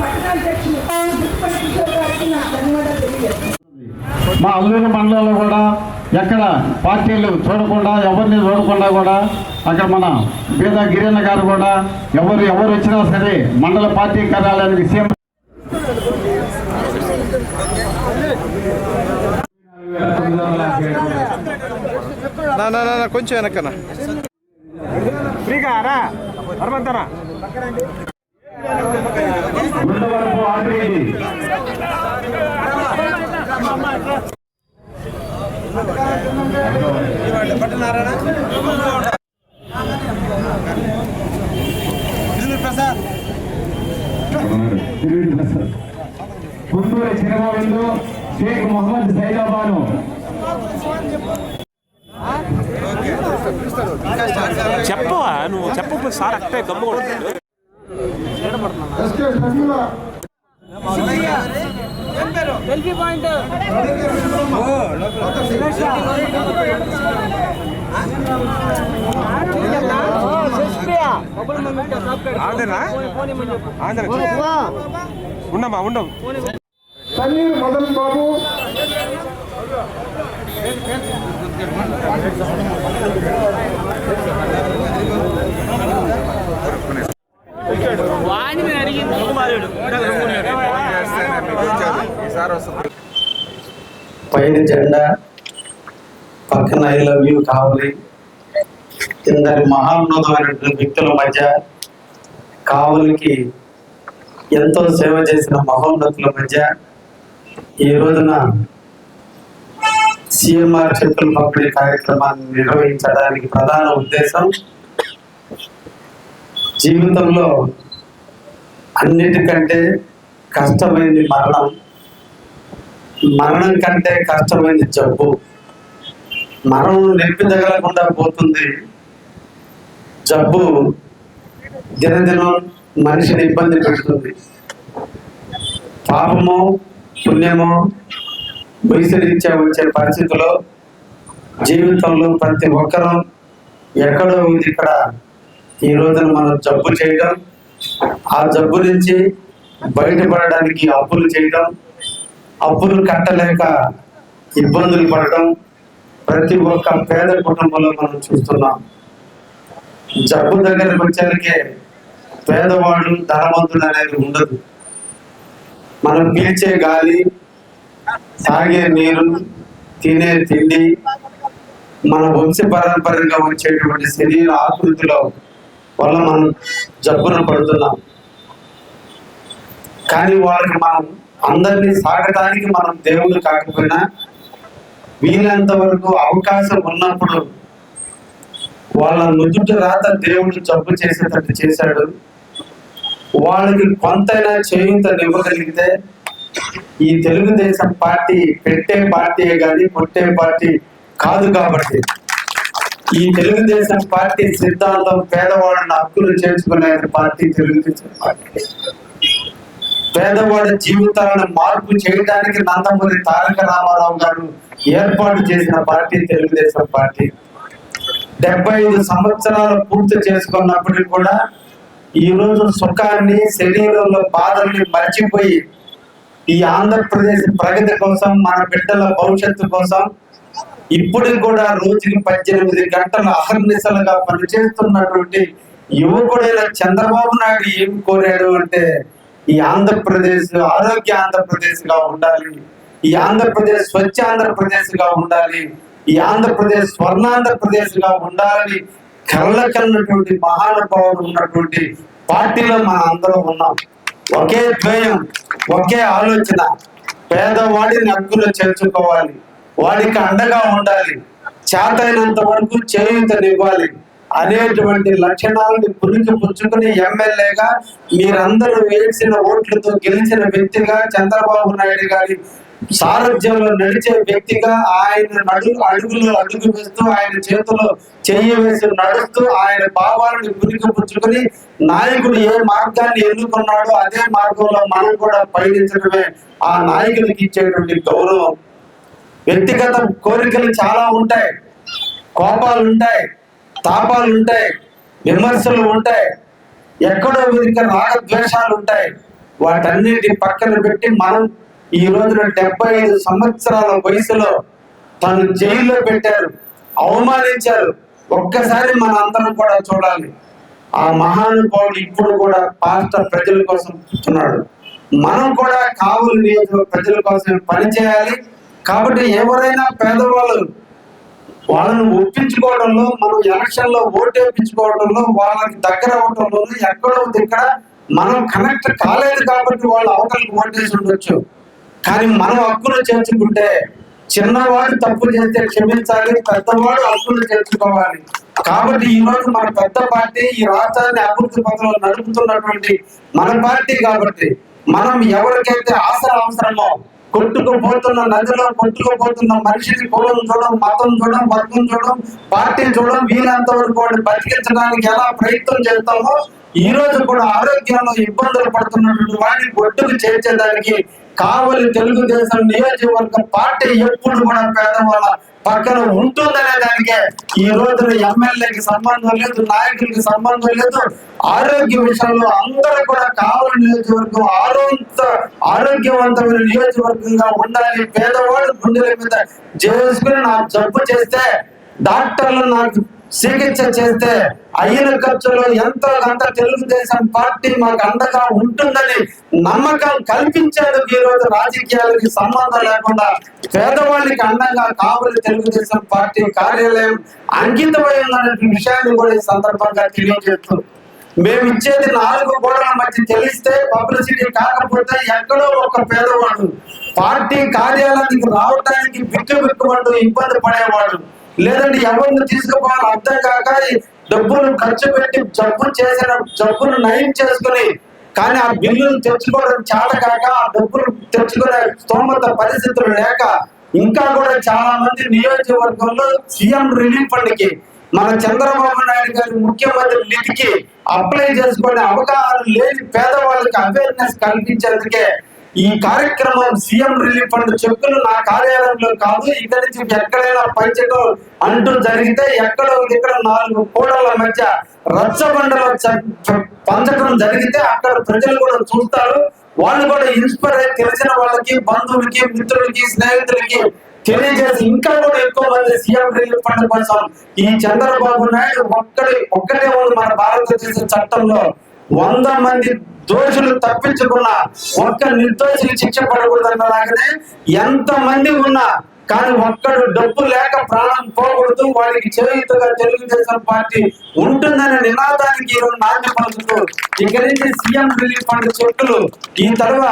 Party గారికి నా ధన్యవాదాలు మా అల్లూరు మండలంలో కూడా ఎక్కడ పార్టీలు చూడకుండా ఎవరిని చూడకుండా కూడా అక్కడ మన బీద గిరిజన గారు కూడా ఎవరు ఎవరు వచ్చినా సరే మండల పార్టీ కార్యాలయానికి సీఎం నా నా నా, నా కొంచెం వెనక్కనా? ప్రసాద్. గుంటూరు చిరగోవిందు షేక్ మొహమ్మద్ సైదాబాను. చెప్పవా నువ్వు చెప్పకపోతే సార్ అట్టే గమ్ము కొడుతుంది ఆంధ్రనా ఆంధ్ర ఉండమ్మా ఉండవు తన్నీరు మదన్ బాబు పైన జెండా పక్కన ఐ లవ్ యూ కావాలి. ఇందరి మహాన్నతమైనటువంటి వ్యక్తుల మధ్య కావలికి ఎంతో సేవ చేసిన మహోన్నతుల మధ్య ఈ రోజున సిఎంఆర్ చెప్పుల పంపిణీ కార్యక్రమాన్ని నిర్వహించడానికి ప్రధాన ఉద్దేశం జీవితంలో అన్నిటికంటే కష్టమైంది మరణం. మరణం కంటే కష్టమైంది జబ్బు. మరణం నొప్పి తగలకుండా పోతుంది. జబ్బు దినదినం మనిషిని ఇబ్బంది పెడుతుంది. పాపము పుణ్యము వయసురీత్యా వచ్చే పరిస్థితిలో జీవితంలో ప్రతి ఒక్కరూ ఎక్కడో ఉంది ఇక్కడ ఈ రోజున మనం జబ్బు చేయడం ఆ జబ్బు నుంచి బయటపడడానికి అప్పులు చేయడం అప్పులు కట్టలేక ఇబ్బందులు పడటం ప్రతి ఒక్క పేద కుటుంబంలో మనం చూస్తున్నాం. జబ్బు దగ్గరకు వచ్చేందుకే పేదవాడు ధనవంతుడు అనేది ఉండదు. మనం పీల్చే గాలి తాగే నీరు తినే తిండి మన వంశ పరంపరగా వచ్చేటువంటి శరీర ఆకృతిలో వల్ల మనం జబ్బున పడుతున్నాం. కానీ వాళ్ళకి మనం అందరినీ సాగటానికి మనం దేవుడు కాకపోయినా వీలంత వరకు అవకాశం ఉన్నప్పుడు వాళ్ళ నుదుట రాత దేవుడు జబ్బు చేసేటట్టు చేశాడు. వాళ్ళకి కొంతైనా చేయూతనివ్వగలిగితే ఈ తెలుగుదేశం పార్టీ పెట్టే పార్టీయే కానీ కొట్టే పార్టీ కాదు కాబట్టి. ఈ తెలుగుదేశం పార్టీ సిద్ధాంతం పేదవాళ్ళని హక్కులు చేర్చుకునే పార్టీ తెలుగుదేశం పార్టీ. పేదవాడి జీవితాలను మార్పు చేయడానికి నందమూరి తారక రామారావు గారు ఏర్పాటు చేసిన పార్టీ తెలుగుదేశం పార్టీ. డెబ్బై ఐదు సంవత్సరాలు పూర్తి చేసుకున్నప్పటికీ కూడా ఈ రోజు సుఖాన్ని శరీరంలో బాధల్ని మర్చిపోయి ఈ ఆంధ్రప్రదేశ్ ప్రగతి కోసం మన బిడ్డల భవిష్యత్తు కోసం ఇప్పటికి కూడా రోజుకి పద్దెనిమిది గంటలు అహర్నిశలుగా పనిచేస్తున్నటువంటి యువకుడైన చంద్రబాబు నాయుడు ఏం కోరాడు అంటే ఈ ఆంధ్రప్రదేశ్ ఆరోగ్య ఆంధ్రప్రదేశ్గా ఉండాలి. ఈ ఆంధ్రప్రదేశ్ స్వచ్ఛ ఆంధ్రప్రదేశ్గా ఉండాలి. ఈ ఆంధ్రప్రదేశ్ స్వర్ణాంధ్రప్రదేశ్గా ఉండాలని కళ్ళ కన్నటువంటి మహానుభావుడు ఉన్నటువంటి పార్టీలో మనం అందరం ఉన్నాం. ఒకే ద్వయం ఒకే ఆలోచన. పేదవాడిని హక్కులు చేర్చుకోవాలి. వాడికి అండగా ఉండాలి. చేతైనంత వరకు చేయూతనివ్వాలి. అనేటువంటి లక్షణాలను పురికి పుచ్చుకుని ఎమ్మెల్యేగా మీరందరూ వేసిన ఓట్లతో గెలిచిన వ్యక్తిగా చంద్రబాబు నాయుడు గారి సారథ్యంలో నడిచే వ్యక్తిగా ఆయన నడు అడుగులు అడుగు వేస్తూ ఆయన చేతిలో చెయ్యి వేసి నడుస్తూ ఆయన భావాలను పురికి పుచ్చుకుని నాయకుడు ఏ మార్గాన్ని ఎన్నుకున్నాడో అదే మార్గంలో మనం కూడా పయనించడమే ఆ నాయకుడికి ఇచ్చేటువంటి గౌరవం. వ్యక్తిగత కోరికలు చాలా ఉంటాయి. కోపాలు ఉంటాయి. తాపాలు ఉంటాయి విమర్శలు ఉంటాయి ఎక్కడో ఇక్కడ రాగద్వేషాలు ఉంటాయి. వాటన్నిటి పక్కన పెట్టి మనం ఈ రోజున డెబ్బై ఐదు సంవత్సరాల వయసులో తను జైల్లో పెట్టారు అవమానించారు. ఒక్కసారి మన అందరం కూడా చూడాలి. ఆ మహానుభావుడు ఇప్పుడు కూడా పాస్టర్ ప్రజల కోసం కూర్చున్నాడు. మనం కూడా కావులు నియోజక ప్రజల కోసం పని చేయాలి. కాబట్టి ఎవరైనా పేదవాళ్ళు వాళ్ళని ఒప్పించుకోవడంలో మనం ఎలక్షన్లో ఓటేపించుకోవడంలో వాళ్ళకి దగ్గర అవడంలో ఎక్కడో ఇక్కడ మనం కనెక్ట్ కాలేదు కాబట్టి వాళ్ళు అవతలకి ఓటేసి ఉండొచ్చు. కానీ మనం హక్కులు చేర్చుకుంటే చిన్నవాడు తప్పు చేస్తే క్షమించాలి పెద్దవాడు హక్కులు చేర్చుకోవాలి. కాబట్టి ఈ రోజు మన పెద్ద పార్టీ ఈ రాష్ట్రాన్ని అభివృద్ధి పథంలో నడుపుతున్నటువంటి మన పార్టీ కాబట్టి మనం ఎవరికైతే ఆసరా అవసరమో కొట్టుకుపోతున్న నదిలో కొట్టుకుపోతున్న మనిషిని కులం చూడడం మతం చూడడం వర్గం చూడడం పార్టీ చూడడం వీలంత వరకు వాడిని బతికించడానికి ఎలా ప్రయత్నం చేస్తామో ఈ రోజు కూడా ఆరోగ్యంలో ఇబ్బందులు పడుతున్నటువంటి వాడిని ఒడ్డుకు చేర్చేదానికి కావలి తెలుగుదేశం నియోజకవర్గ పార్టీ ఎప్పుడు కూడా పేదవాళ్ళ పక్కన ఉంటుందనే దానికే. ఈ రోజున ఎమ్మెల్యేకి సంబంధం లేదు నాయకులకి సంబంధం లేదు ఆరోగ్య విషయంలో అందరూ కూడా కావలి నియోజకవర్గం ఆరోగ్య ఆరోగ్యవంతమైన నియోజకవర్గంగా ఉండాలి. పేదవాడు గుండెల మీద చేసుకుని నాకు జబ్బు చేస్తే డాక్టర్లు నాకు చికిత్స చేస్తే అయిన ఖర్చులో ఎంతో అంత తెలుగుదేశం పార్టీ మాకు అండగా ఉంటుందని నమ్మకం కల్పించేందుకు ఈ రోజు రాజకీయాలకి సంబంధం లేకుండా పేదవాళ్ళకి అండంగా కావలి తెలుగుదేశం పార్టీ కార్యాలయం అంకితమై ఉన్నటువంటి విషయాన్ని కూడా ఈ సందర్భంగా తెలియజేస్తూ మేము ఇచ్చేది నాలుగు గోడల మధ్య తెలిస్తే పబ్లిసిటీ కాకపోతే ఎక్కడో ఒక పేదవాడు పార్టీ కార్యాలయానికి రావడానికి బిక్కు బిక్కుమంటూ ఇబ్బంది పడేవాడు. లేదంటే ఎవరిని తీసుకుపోవాలో అర్థం కాక డబ్బులు ఖర్చు పెట్టి జబ్బు చేసిన జబ్బును నయం చేసుకుని కానీ ఆ బిల్లులు తెచ్చుకోవడం చేత కాక ఆ డబ్బులు తెచ్చుకునే స్తోమత పరిస్థితులు లేక ఇంకా కూడా చాలా మంది నియోజకవర్గంలో సీఎం రిలీఫ్ ఫండ్కి మన చంద్రబాబు నాయుడు గారి ముఖ్యమంత్రి నిధికి అప్లై చేసుకునే అవగాహన లేని పేదవాళ్ళకి అవేర్నెస్ కల్పించేందుకే ఈ కార్యక్రమం సీఎం రిలీఫ్ ఫండ్ చెక్కులు నా కార్యాలయంలో కాదు ఇక్కడి నుంచి ఎక్కడైనా పంచడం అంటూ జరిగితే ఎక్కడో ఇక్కడ నాలుగు కోడల మధ్య రచ్చబండలో పంచడం జరిగితే అక్కడ ప్రజలు కూడా చూస్తారు. వాళ్ళు కూడా ఇన్స్పైర్ అయి తెలిసిన వాళ్ళకి బంధువులకి మిత్రులకి స్నేహితులకి తెలియజేసి ఇంకా కూడా ఎక్కువ మంది సీఎం రిలీఫ్ ఫండ్ కోసం ఈ చంద్రబాబు నాయుడు ఒక్కడి ఒక్కటే ఉంది మన భారతదేశ చట్టంలో వంద మంది దోషులు తప్పించుకున్న ఒక్క నిర్దోషికి శిక్ష పడకూడదన్నలాగానే ఎంత మంది ఉన్నా కానీ ఒక్కడు డబ్బు లేక ప్రాణం పోకూడదు వాడికి చేయుతగా తెలుగుదేశం పార్టీ ఉంటుందనే నినాదానికి ఈరోజు నాంది పలుకుతూ ఇక్కడి నుంచి సీఎం రిలీఫ్ ఫండ్ చెక్కులు. ఈ తర్వాత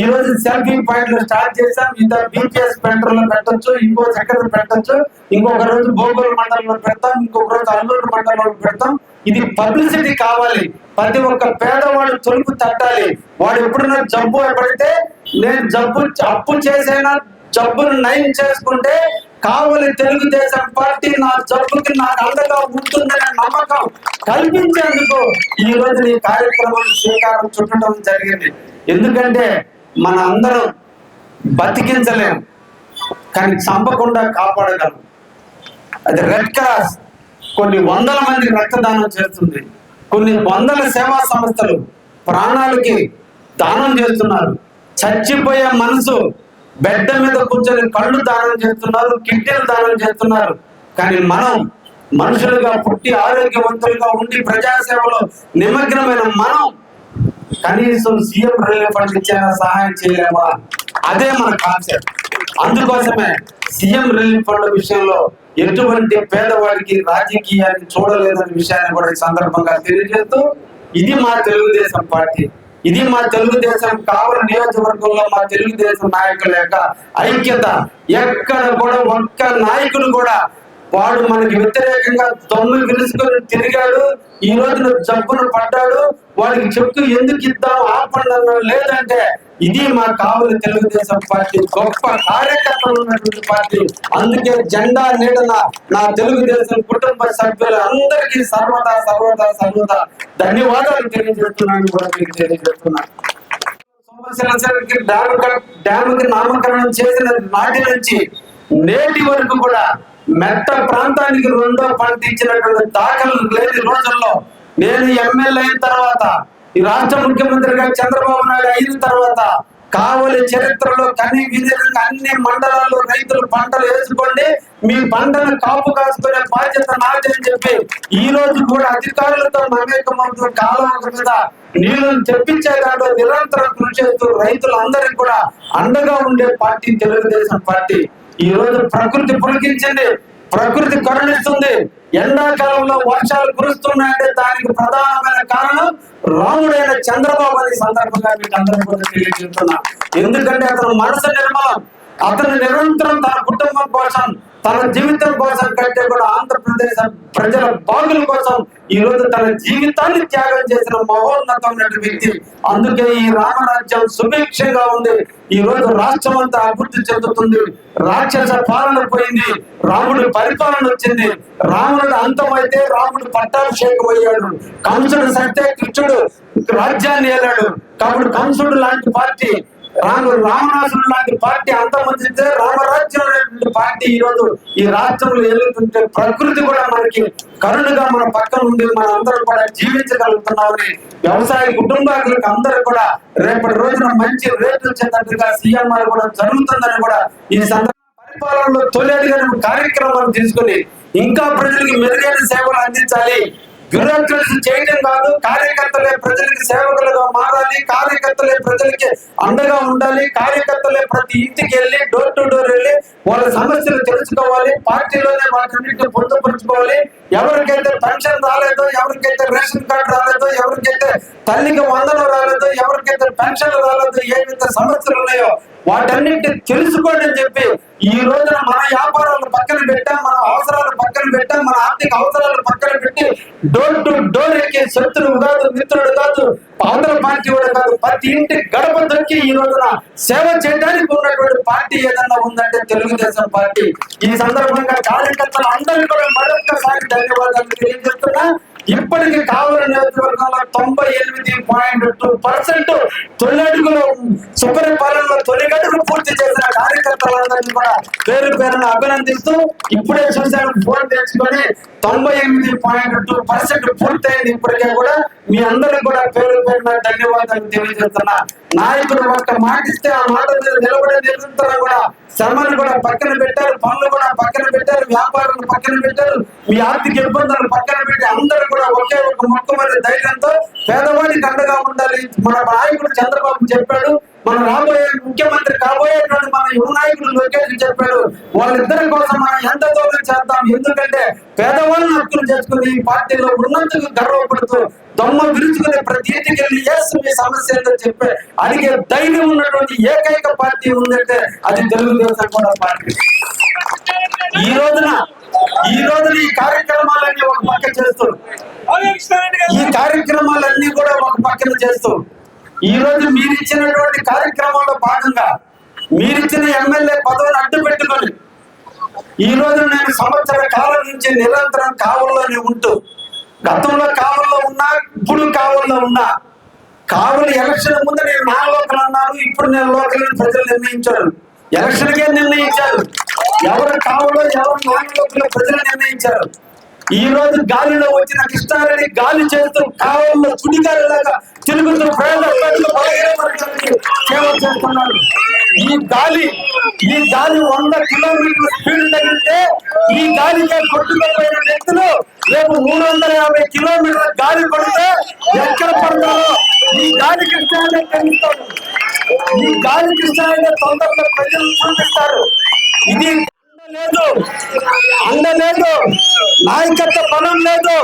ఈ రోజు సెల్ఫింగ్ పాయింట్లు స్టార్ట్ చేసాం ఇంత బీపీఎస్ సెంటర్లో పెట్టొచ్చు ఇంకో చక్కెర పెట్టొచ్చు ఇంకొక రోజు భూగోళ మండలంలో పెడతాం ఇంకొక రోజు అల్లూరు మండలంలో పెడతాం. ఇది పబ్లిసిటీ కావాలి. ప్రతి ఒక్క పేదవాడు తొలుపు తట్టాలి. వాడు ఎప్పుడైనా జబ్బు ఎప్పుడైతే నేను జబ్బు అప్పు చేసైనా జబ్బును నయం చేసుకుంటే కావలి తెలుగుదేశం పార్టీ నా జబ్బుకి నాకు అండగా ఉంటుందనే నమ్మకం కల్పించేందుకు ఈ రోజు ఈ కార్యక్రమం శ్రీకారం చుట్టడం జరిగింది. ఎందుకంటే మన అందరం బతికించలేం కానీ చంపకుండా కాపాడగలం. అది రెడ్ క్రాస్. కొన్ని వందల మంది రక్తదానం చేస్తుంది. కొన్ని వందల సేవా సంస్థలు ప్రాణాలకి దానం చేస్తున్నారు. చచ్చిపోయే మనసు బెడ్డ మీద కూర్చొని కళ్ళు దానం చేస్తున్నారు కిడ్నీలు దానం చేస్తున్నారు. కానీ మనం మనుషులుగా పుట్టి ఆరోగ్యవంతులుగా ఉండి ప్రజాసేవలో నిమగ్నమైన మనం కనీసం సీఎం రిలీఫ్ ఫండ్ ఇచ్చేలా సహాయం చేయలేమా? అదే మన కాన్సెప్ట్ అందుకోసమే సీఎం రిలీఫ్ ఫండ్ విషయంలో ఎటువంటి పేదవాడికి రాజకీయాన్ని చూడలేదనే విషయాన్ని కూడా ఈ సందర్భంగా తెలియజేస్తూ ఇది మా తెలుగుదేశం పార్టీ. ఇది మా తెలుగుదేశం కావలి నియోజకవర్గంలో మా తెలుగుదేశం నాయకుల యొక్క ఐక్యత. ఎక్కడ కూడా ఒక్క నాయకుడు కూడా వాడు మనకి వ్యతిరేకంగా దొంగలు గెలుచుకొని తిరిగాడు ఈ రోజున జబ్బును పడ్డాడు వాడికి చెప్పు ఎందుకు ఇద్దాం ఆపండి లేదంటే ఇది మా కావలి తెలుగుదేశం పార్టీ గొప్ప కార్యకర్తలు ఉన్నటువంటి పార్టీ. అందుకే జెండా నీడన నా తెలుగుదేశం కుటుంబ సభ్యులు అందరికీ సర్వదా సర్వదా సర్వదా ధన్యవాదాలు తెలియజేస్తున్నాను కూడా మీకు తెలియజేస్తున్నాను సోమశిలసరికి డ్యామ్ డ్యామ్కి నామకరణం చేసిన నాటి నుంచి నేటి వరకు కూడా మెట్ట ప్రాంతానికి రెండో పంట ఇచ్చినటువంటి దాఖలు లేని రోజుల్లో నేను ఎమ్మెల్యే అయిన తర్వాత ఈ రాష్ట్ర ముఖ్యమంత్రిగా చంద్రబాబు నాయుడు అయిన తర్వాత కావలి చరిత్రలో కని విధంగా అన్ని మండలాల్లో రైతులు పంటలు వేసుకోండి మీ పంటను కాపు కాసుకునే బాధ్యత నాదని చెప్పి ఈ రోజు కూడా అధికారులతో మమేకమవుతూ కాలువ మీద నీళ్ళను తెప్పించే దాంట్లో నిరంతరం కృషి చేస్తూ రైతులందరికీ కూడా అండగా ఉండే పార్టీ తెలుగుదేశం పార్టీ. ఈ రోజు ప్రకృతి పులికించింది ప్రకృతి కరుణిస్తుంది. ఎండాకాలంలో వర్షాలు కురుస్తున్నాయంటే దానికి ప్రధానమైన కారణం రాముడైన చంద్రబాబు అనే సందర్భంగా మీకు అందరూ కూడా తెలియజేస్తున్నా. ఎందుకంటే అతను మనసు నిర్మలం అతను నిరంతరం తన కుటుంబం కోసం తన జీవితం కోసం కంటే కూడా ఆంధ్రప్రదేశ్ ప్రజల బాగుల కోసం ఈ రోజు తన జీవితాన్ని త్యాగం చేసిన మహోన్నతమైన వ్యక్తి. అందుకే ఈ రామరాజ్యం సుభిక్షంగా ఉంది. ఈ రోజు రాష్ట్రం అంతా అభివృద్ధి చెందుతుంది. రాక్షస పాలన పోయింది. రాముడి పరిపాలన వచ్చింది. రావణుడు అంతమైతే రాముడు పట్టాభిషేకం అయ్యాడు కంసుడు సత్య కృష్ణుడు రాజ్యాన్ని ఏలాడు. కాబట్టి కంసుడు లాంటి పార్టీ రాము రామనాథుడు లాంటి పార్టీ అంతమందితే రామరాజ్యం పార్టీ ఈ రోజు ఈ రాష్ట్రంలో ఎదుగుతుంటే ప్రకృతి కూడా మనకి కరుణగా మన పక్కన ఉంది మన అందరం కూడా జీవించగలుగుతున్నామని వ్యవసాయ కుటుంబాలకు అందరూ కూడా రేపటి రోజున మంచి రేట్లు వచ్చేటట్టుగా సీఎంఆర్ కూడా జరుగుతుందని కూడా ఈ సందర్భంగా పరిపాలనలో తొలి అడిగిన కార్యక్రమాలు తీసుకుని ఇంకా ప్రజలకు మెరుగైన సేవలు అందించాలి. బ్యూరోక్రసీ చేయడం కాదు. కార్యకర్తలే ప్రజలకి సేవకులుగా మారాలి. కార్యకర్తలే ప్రజలకి అండగా ఉండాలి. కార్యకర్తలే ప్రతి ఇంటికి వెళ్ళి డోర్ టు డోర్ వెళ్ళి వాళ్ళ సమస్యలు తెలుసుకోవాలి. పార్టీలోనే వాటన్నిటిని పొందుపరుచుకోవాలి. ఎవరికైతే పెన్షన్ రాలేదో ఎవరికైతే రేషన్ కార్డు రాలేదో ఎవరికైతే తల్లికి వందలు రాలేదో ఎవరికైతే పెన్షన్ రాలేదో ఏవైతే సమస్యలు ఉన్నాయో వాటన్నిటి తెలుసుకోండి అని చెప్పి ఈ రోజున మన వ్యాపారాలు పక్కన పెట్టాం మన అవసరాలు పక్కన పెట్టాం మన ఆర్థిక అవసరాలు పక్కన పెట్టి డోర్ టు డోర్ ఎక్కి శత్రువు కాదు మిత్రుడు కాదు ఆంధ్ర పార్టీ కూడా కాదు ప్రతి ఇంటి గడప దొరికి ఈ రోజున సేవ చేయడానికి ఉన్నటువంటి పార్టీ ఏదన్నా ఉందంటే తెలుగుదేశం పార్టీ. ఈ సందర్భంగా కార్యకర్తలు అందరికీ కూడా మరొక్కసారి ధన్యవాదాలు తెలియజేస్తున్నా. ఇప్పటికి కావలి నియోజకవర్గంలో తొంభై ఎనిమిది పాయింట్ టూ పర్సెంట్ తొలి అడుగులో సుపరిపాలనలో తొలి పూర్తి చేసిన కార్యకర్తలందరినీ కూడా పేరు పేరును అభినందిస్తూ ఇప్పుడే చూశాను ఫోన్ తెచ్చుకొని తొంభై ఎనిమిది పాయింట్ టూ పర్సెంట్ పూర్తయింది ఇప్పటికే కూడా. మీ అందరికి కూడా పేరు పేరున ధన్యవాదాలు తెలియజేస్తున్నా. నాయకుడు ఒక్క మాటిస్తే ఆ మాట మీద నిలబడే నిరంతరం కూడా శ్రమను కూడా పక్కన పెట్టారు పనులు కూడా పక్కన పెట్టారు వ్యాపారాలు పక్కన పెట్టారు మీ ఆర్థిక ఇబ్బందులు పక్కన పెట్టి అందరూ కూడా ఒకే ఒక మొక్కమని ధైర్యంతో పేదవాడికి అండగా ఉండాలి. మన నాయకుడు చంద్రబాబు చెప్పాడు మనం రాబోయే ముఖ్యమంత్రి కాబోయేటువంటి మన యువ నాయకుడు లోకేష్ చెప్పాడు వాళ్ళిద్దరి కోసం మనం ఎంత దూరం చేద్దాం ఎందుకంటే పేదవాళ్ళని అర్థం చేసుకుని ఈ పార్టీలో ఉన్నందుకు గర్వపడుతూ దొమ్మ విరుచుకునే ప్రతి ఇంటికి వెళ్ళి మీ సమస్య ఏంటో చెప్పే అడిగే ధైర్యం ఉన్నటువంటి ఏకైక పార్టీ ఉందంటే అది తెలుగుదేశం కూడా పార్టీ. ఈ రోజున ఈ రోజున ఈ కార్యక్రమాలన్నీ ఒక పక్క చేస్తూ ఈ కార్యక్రమాలన్నీ కూడా ఒక పక్కన చేస్తూ ఈ రోజు మీరు ఇచ్చినటువంటి కార్యక్రమంలో భాగంగా మీరిచ్చిన ఎమ్మెల్యే పదవిని అడ్డు పెట్టుకొని ఈ రోజు నేను సంవత్సర కాలం నుంచి నిరంతరం కావల్లోనే ఉంటూ గతంలో కావల్లో ఉన్నా ఇప్పుడు కావల్లో ఉన్నా కావులు ఎలక్షన్ ముందు నేను నా లోకల్ అన్నాను ఇప్పుడు నేను లోకల్ ప్రజలు నిర్ణయించారు. ఎలక్షన్కే నిర్ణయించారు. ఎవరు కావాలో ఎవరు నా లోకల్ ప్రజలు నిర్ణయించారు. ఈ రోజు గాలిలో వచ్చిన కృష్ణారెడ్డి గాలి చేతులు కావల్లో చుడిగాలిలాగా తిరుగుతూ సేవ చేస్తున్నారు ఈ గాలి ఈ గాలి వంద కిలోమీటర్ల స్పీడ్ తగిలితే ఈ గాలిగా కొట్టుకుపోయిన వ్యక్తులు రేపు మూడు వందల యాభై కిలోమీటర్ల గాలి పడితే ఎక్కడ పడతారో ఈ గాలి కృష్ణాన్ని తగ్గిస్తారు ఈ గాలి కృష్ణాన్ని తొందరలో ప్రజలు చూపిస్తారు. ఇది లేదు. అండ లేదు. నాయకత్వ బలం లేదు.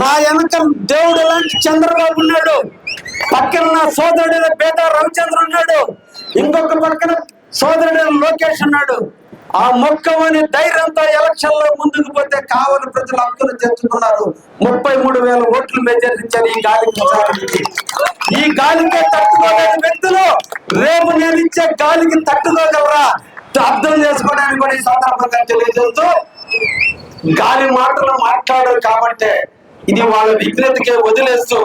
నా వెనక దేవుడు లాంటి చంద్రబాబు ఉన్నాడు. పక్కన నా సోదరుడు పేద రవిచంద్ర ఉన్నాడు. ఇంకొక పక్కన సోదరుడు లోకేష్ ఉన్నాడు. ఆ మొక్కమని ధైర్యంతో ఎలక్షన్లో ముందుకు పోతే కావలి ప్రజలు హక్కులు తెచ్చుకున్నారు. ముప్పై మూడు వేల ఓట్లు మెజారిచ్చారు ఈ గాలికి ఈ గాలికే తట్టుకోలేని వ్యక్తులు రేపు నేను ఇచ్చే గాలికి తట్టుకోగలరా? అర్థం చేసుకోవడానికి కూడా ఈ సందర్భంగా తెలియజేస్తూ గాలి మాటలు మాట్లాడరు కాబట్టి ఇది వాళ్ళ విజ్ఞతకే వదిలేస్తూ